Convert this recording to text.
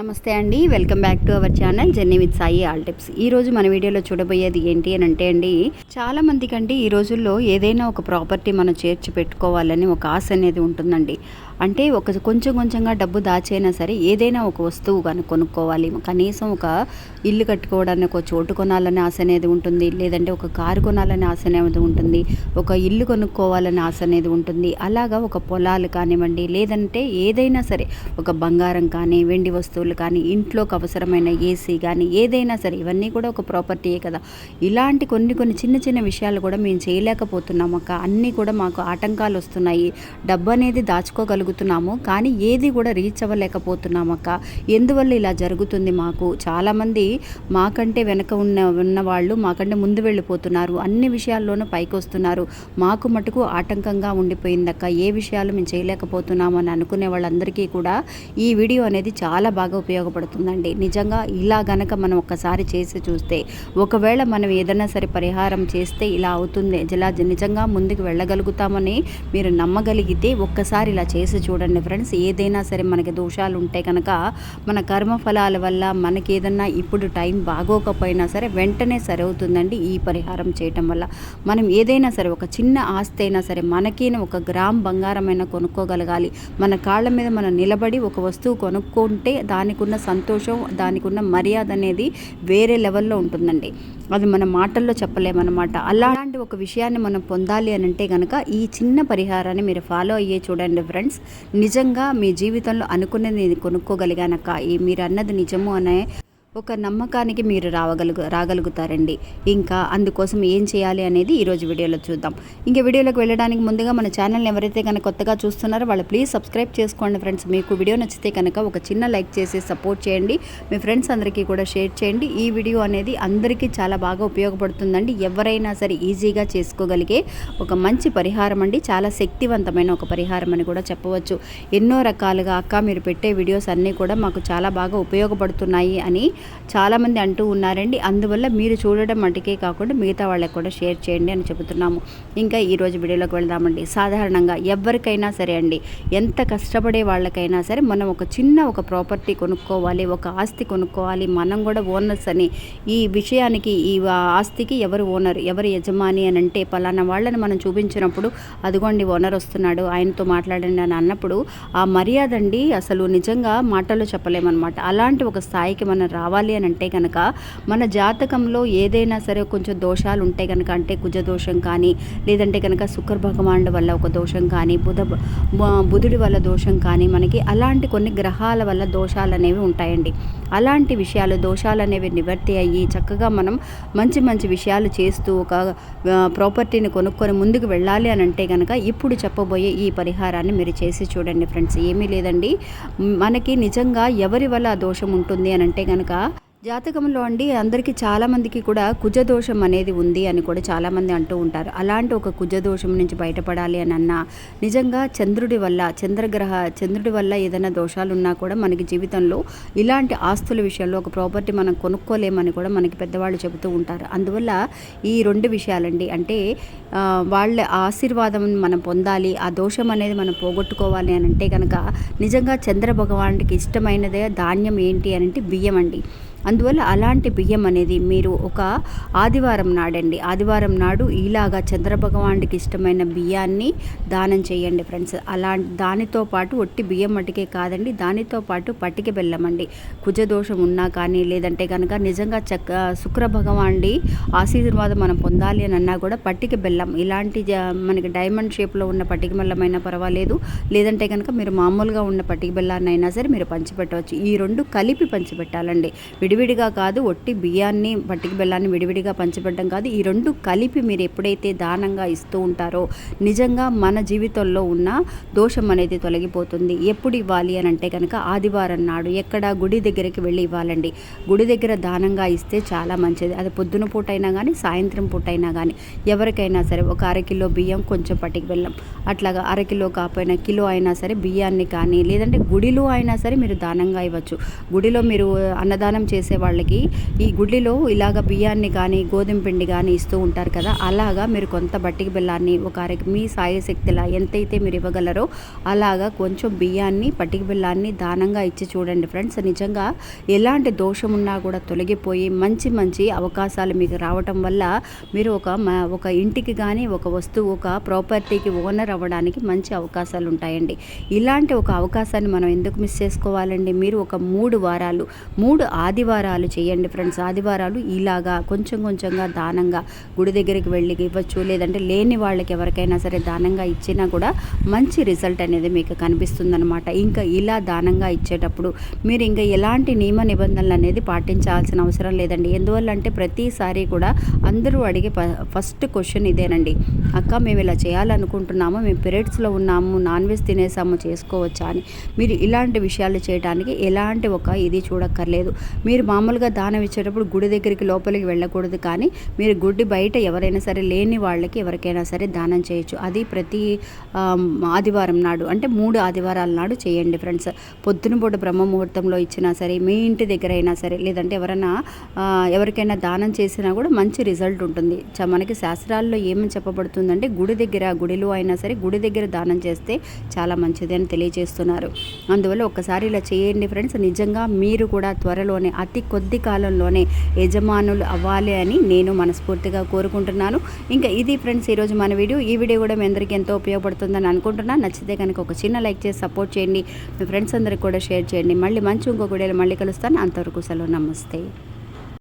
నమస్తే అండి welcome back to our channel journey with Sai all tips. ఈ రోజు మన వీడియోలో చూడబోయేది ఏంటి అని అంటే అండి చాలా మందికి అండి ఈ రోజుల్లో ఏదైనా ఒక ప్రాపర్టీ మనం చేర్చి పెట్టుకోవాలని ఒక ఆశ అనేది ఉంటుందండి. అంటే ఒక కొంచెం కొంచెంగా డబ్బు దాచైనా సరే ఏదైనా ఒక వస్తువు కానీ కొనుక్కోవాలి. కనీసం ఒక ఇల్లు కట్టుకోవడానికి ఒక చోటు కొనాలని ఆశ అనేది ఉంటుంది. లేదంటే ఒక కారు కొనాలని ఆశ అనేది ఉంటుంది. ఒక ఇల్లు కొనుక్కోవాలని ఆశ అనేది ఉంటుంది. అలాగా ఒక పొలాలు కానివ్వండి లేదంటే ఏదైనా సరే ఒక బంగారం కానీ వెండి వస్తువు వస్తువులు కానీ ఇంట్లోకి అవసరమైన ఏసీ కానీ ఏదైనా సరే ఇవన్నీ కూడా ఒక ప్రాపర్టీయే కదా. ఇలాంటి కొన్ని కొన్ని చిన్న చిన్న విషయాలు కూడా మేము చేయలేకపోతున్నాం అక్క. అన్నీ కూడా మాకు ఆటంకాలు వస్తున్నాయి. డబ్బు అనేది దాచుకోగలుగుతున్నాము. కానీ ఏది కూడా రీచ్ అవ్వలేకపోతున్నామక్క ఎందువల్ల ఇలా జరుగుతుంది మాకు? చాలామంది మాకంటే వెనక ఉన్న ఉన్న వాళ్ళు మాకంటే ముందు వెళ్ళిపోతున్నారు. అన్ని విషయాల్లోనూ పైకి వస్తున్నారు. మాకు మటుకు ఆటంకంగా ఉండిపోయిందక్క ఏ విషయాలు మేము చేయలేకపోతున్నాము అని అనుకునే వాళ్ళందరికీ కూడా ఈ వీడియో అనేది చాలా బాగా ఉపయోగపడుతుందండి. నిజంగా ఇలా గనక మనం ఒక్కసారి చేసి చూస్తే ఒకవేళ మనం ఏదైనా సరే పరిహారం చేస్తే ఇలా అవుతుంది. ఇలా నిజంగా ముందుకు వెళ్ళగలుగుతామని మీరు నమ్మగలిగితే ఒక్కసారి ఇలా చేసి చూడండి ఫ్రెండ్స్. ఏదైనా సరే మనకి దోషాలు ఉంటే కనుక మన కర్మ ఫలాల వల్ల మనకి ఏదన్నా ఇప్పుడు టైం బాగోకపోయినా సరే వెంటనే సరి అవుతుందండి ఈ పరిహారం చేయటం వల్ల. మనం ఏదైనా సరే ఒక చిన్న ఆస్తి అయినా సరే మనకైనా ఒక గ్రామ్ బంగారమైనా కొనుక్కోగలగాలి. మన కాళ్ళ మీద మనం నిలబడి ఒక వస్తువు కొనుక్కుంటే దాని దానికున్న సంతోషం దానికున్న మర్యాద అనేది వేరే లెవెల్లో ఉంటుందండి. అది మన మాటల్లో చెప్పలేమన్నమాట. అలాంటి ఒక విషయాన్ని మనం పొందాలి అని అంటే కనుక ఈ చిన్న పరిహారాన్ని మీరు ఫాలో అయ్యే చూడండి ఫ్రెండ్స్. నిజంగా మీ జీవితంలో అనుకున్నది కొనుక్కోగలిగానక్క. ఈ మీరు అన్నది నిజము అనే ఒక నమ్మకానికి మీరు రావగలుగు రాగలుగుతారండి. ఇంకా అందుకోసం ఏం చేయాలి అనేది ఈరోజు వీడియోలో చూద్దాం. ఇంకా వీడియోలోకి వెళ్ళడానికి ముందుగా మన ఛానల్ని ఎవరైతే కనుక కొత్తగా చూస్తున్నారో వాళ్ళు ప్లీజ్ సబ్స్క్రైబ్ చేసుకోండి ఫ్రెండ్స్. మీకు వీడియో నచ్చితే కనుక ఒక చిన్న లైక్ చేసి సపోర్ట్ చేయండి. మీ ఫ్రెండ్స్ అందరికీ కూడా షేర్ చేయండి. ఈ వీడియో అనేది అందరికీ చాలా బాగా ఉపయోగపడుతుందండి. ఎవరైనా సరే ఈజీగా చేసుకోగలిగే ఒక మంచి పరిహారం అండి. చాలా శక్తివంతమైన ఒక పరిహారం అని కూడా చెప్పవచ్చు. ఎన్నో రకాలుగా అక్క మీరు పెట్టే వీడియోస్ అన్నీ కూడా మాకు చాలా బాగా ఉపయోగపడుతున్నాయి అని చాలామంది అంటూ ఉన్నారండి అందువల్ల మీరు చూడడం మటుకే కాకుండా మిగతా వాళ్ళకి కూడా షేర్ చేయండి అని చెబుతున్నాము. ఇంకా ఈరోజు వీడియోలోకి వెళ్దామండి. సాధారణంగా ఎవరికైనా సరే అండి ఎంత కష్టపడే వాళ్ళకైనా సరే మనం ఒక చిన్న ఒక ప్రాపర్టీ కొనుక్కోవాలి ఒక ఆస్తి కొనుక్కోవాలి మనం కూడా ఓనర్స్ అని. ఈ విషయానికి ఈ ఆస్తికి ఎవరు ఓనర్ ఎవరు యజమాని అని అంటే పలానా వాళ్ళని మనం చూపించినప్పుడు అదిగోండి ఓనర్ వస్తున్నాడు ఆయనతో మాట్లాడండి అని అన్నప్పుడు ఆ మర్యాద అండి అసలు నిజంగా మాటల్లో చెప్పలేమన్నమాట. అలాంటి ఒక స్థాయికి మనం రావాలి. అని అంటే కనుక మన జాతకంలో ఏదైనా సరే కొంచెం దోషాలు ఉంటే కనుక అంటే కుజ దోషం కానీ లేదంటే కనుక శుక్ర భగవానుడు వల్ల ఒక దోషం కానీ బుధ బుధుడి వల్ల దోషం కానీ మనకి అలాంటి కొన్ని గ్రహాల వల్ల దోషాలు అనేవి ఉంటాయండి. అలాంటి విషయాలు దోషాలు అనేవి నివర్తి అయ్యి చక్కగా మనం మంచి మంచి విషయాలు చేస్తూ ఒక ప్రాపర్టీని కొనుక్కొని ముందుకు వెళ్ళాలి అని అంటే కనుక ఇప్పుడు చెప్పబోయే ఈ పరిహారాన్ని మీరు చేసి చూడండి ఫ్రెండ్స్. ఏమీ లేదండి. మనకి నిజంగా ఎవరి వల్ల ఆ దోషం ఉంటుంది అని అంటే కనుక జాతకంలో అండి అందరికీ చాలామందికి కూడా కుజదోషం అనేది ఉంది అని కూడా చాలామంది అంటూ ఉంటారు. అలాంటి ఒక కుజదోషం నుంచి బయటపడాలి అని అన్నా నిజంగా చంద్రుడి వల్ల చంద్రగ్రహ చంద్రుడి వల్ల ఏదైనా దోషాలు ఉన్నా కూడా మనకి జీవితంలో ఇలాంటి ఆస్తుల విషయంలో ఒక ప్రాపర్టీ మనం కొనుక్కోలేమని కూడా మనకి పెద్దవాళ్ళు చెబుతూ ఉంటారు. అందువల్ల ఈ రెండు విషయాలండి. అంటే వాళ్ళ ఆశీర్వాదం మనం పొందాలి ఆ దోషం అనేది మనం పోగొట్టుకోవాలి అని అంటే కనుక నిజంగా చంద్ర భగవానుడికి ఇష్టమైనదే ధాన్యం ఏంటి అని అంటే బియ్యం అండి. అందువల్ల అలాంటి బియ్యం అనేది మీరు ఒక ఆదివారం నాడండి. ఆదివారం నాడు ఇలాగా చంద్రభగవానుడికి ఇష్టమైన బియ్యాన్ని దానం చేయండి ఫ్రెండ్స్. అలా దానితో పాటు ఒట్టి బియ్యం మటుకే కాదండి దానితో పాటు పట్టిక బెల్లం అండి. కుజదోషం ఉన్నా కానీ లేదంటే కనుక నిజంగా చక్క శుక్ర భగవానుడి ఆశీర్వాదం మనం పొందాలి అని అన్నా కూడా పట్టిక బెల్లం ఇలాంటి మనకి డైమండ్ షేప్లో ఉన్న పట్టిక బెల్లమైనా పర్వాలేదు. లేదంటే కనుక మీరు మామూలుగా ఉన్న పట్టిక బెల్లాన్ని అయినా సరే మీరు పంచిపెట్టవచ్చు. ఈ రెండు కలిపి పంచిపెట్టాలండి. విడివిడిగా కాదు ఒట్టి బియ్యాన్ని పట్టిక బెల్లాన్ని విడివిడిగా పంచిపెట్టడం కాదు. ఈ రెండు కలిపి మీరు ఎప్పుడైతే దానంగా ఇస్తూ ఉంటారో నిజంగా మన జీవితంలో ఉన్న దోషం అనేది తొలగిపోతుంది. ఎప్పుడు ఇవ్వాలి అని అంటే కనుక ఆదివారం నాడు ఎక్కడ గుడి దగ్గరికి వెళ్ళి ఇవ్వాలండి. గుడి దగ్గర దానంగా ఇస్తే చాలా మంచిది. అది పొద్దున పూట అయినా కానీ సాయంత్రం పూట అయినా కానీ ఎవరికైనా సరే ఒక అరకిలో బియ్యం కొంచెం పట్టిక బెల్లం అట్లాగా అరకిలో కాకపోయినా కిలో అయినా సరే బియ్యాన్ని కానీ లేదంటే గుడిలో అయినా సరే మీరు దానంగా ఇవ్వచ్చు. గుడిలో మీరు అన్నదానం చేసి చేసే వాళ్ళకి ఈ గుడిలో ఇలాగ బియ్యాన్ని కానీ గోధుమ పిండి కానీ ఇస్తూ ఉంటారు కదా అలాగా మీరు కొంత బట్టికి బెల్లాన్ని ఒక అర మీ సాయశక్తిలా ఎంతైతే మీరు ఇవ్వగలరో అలాగా కొంచెం బియ్యాన్ని పట్టిక బెల్లాన్ని దానంగా ఇచ్చి చూడండి ఫ్రెండ్స్. నిజంగా ఎలాంటి దోషం ఉన్నా కూడా తొలగిపోయి మంచి మంచి అవకాశాలు మీకు రావటం వల్ల మీరు ఒక ఒక ఇంటికి కానీ ఒక వస్తువు ఒక ప్రాపర్టీకి ఓనర్ అవ్వడానికి మంచి అవకాశాలు ఉంటాయండి. ఇలాంటి ఒక అవకాశాన్ని మనం ఎందుకు మిస్ చేసుకోవాలండి? మీరు ఒక మూడు వారాలు మూడు ఆదివారం ఆదివారాలు చేయండి ఫ్రెండ్స్. ఆదివారాలు ఇలాగా కొంచెం కొంచెంగా దానంగా గుడి దగ్గరికి వెళ్ళి ఇవ్వచ్చు. లేదంటే లేని వాళ్ళకి ఎవరికైనా సరే దానంగా ఇచ్చినా కూడా మంచి రిజల్ట్ అనేది మీకు కనిపిస్తుందనమాట ఇంకా ఇలా దానంగా ఇచ్చేటప్పుడు మీరు ఇంకా ఎలాంటి నియమ నిబంధనలు అనేది పాటించాల్సిన అవసరం లేదండి. ఎందువల్ల అంటే ప్రతిసారి కూడా అందరూ అడిగే ప- ఫస్ట్ క్వశ్చన్ ఇదేనండి. అక్క మేము ఇలా చేయాలనుకుంటున్నాము మేము పీరియడ్స్లో ఉన్నాము నాన్ వెజ్ తినేసాము చేసుకోవచ్చా అని. మీరు ఇలాంటి విషయాలు చేయడానికి ఎలాంటి ఒక ఇది చూడక్కర్లేదు. మీరు మామూలుగా దానం ఇచ్చేటప్పుడు గుడి దగ్గరికి లోపలికి వెళ్ళకూడదు కానీ మీరు గుడి బయట ఎవరైనా సరే లేని వాళ్ళకి ఎవరికైనా సరే దానం చేయొచ్చు. అది ప్రతి ఆదివారం నాడు అంటే మూడు ఆదివారాల నాడు చేయండి ఫ్రెండ్స్. పొద్దున పూట బ్రహ్మ ముహూర్తంలో ఇచ్చినా సరే మీ ఇంటి దగ్గర అయినా సరే లేదంటే ఎవరైనా ఎవరికైనా దానం చేసినా కూడా మంచి రిజల్ట్ ఉంటుంది. మనకి శాస్త్రాల్లో ఏమని చెప్పబడుతుందంటే గుడి దగ్గర గుడిలో అయినా సరే గుడి దగ్గర దానం చేస్తే చాలా మంచిది అని తెలియజేస్తున్నారు. అందువల్ల ఒక్కసారి ఇలా చేయండి ఫ్రెండ్స్. నిజంగా మీరు కూడా త్వరలోనే అతి కొద్ది కాలంలోనే యజమానులు అవ్వాలి అని నేను మనస్ఫూర్తిగా కోరుకుంటున్నాను. ఇంకా ఇది ఫ్రెండ్స్ ఈరోజు మన వీడియో. ఈ వీడియో కూడా మీ అందరికీ ఎంతో ఉపయోగపడుతుందని అనుకుంటున్నాను నచ్చితే కనుక ఒక చిన్న లైక్ చేసి సపోర్ట్ చేయండి. మీ ఫ్రెండ్స్ అందరికి కూడా షేర్ చేయండి. మళ్ళీ మంచి ఇంకొక వీడియోలో మళ్ళీ కలుస్తాను. అంతవరకు సెలవు. నమస్తే.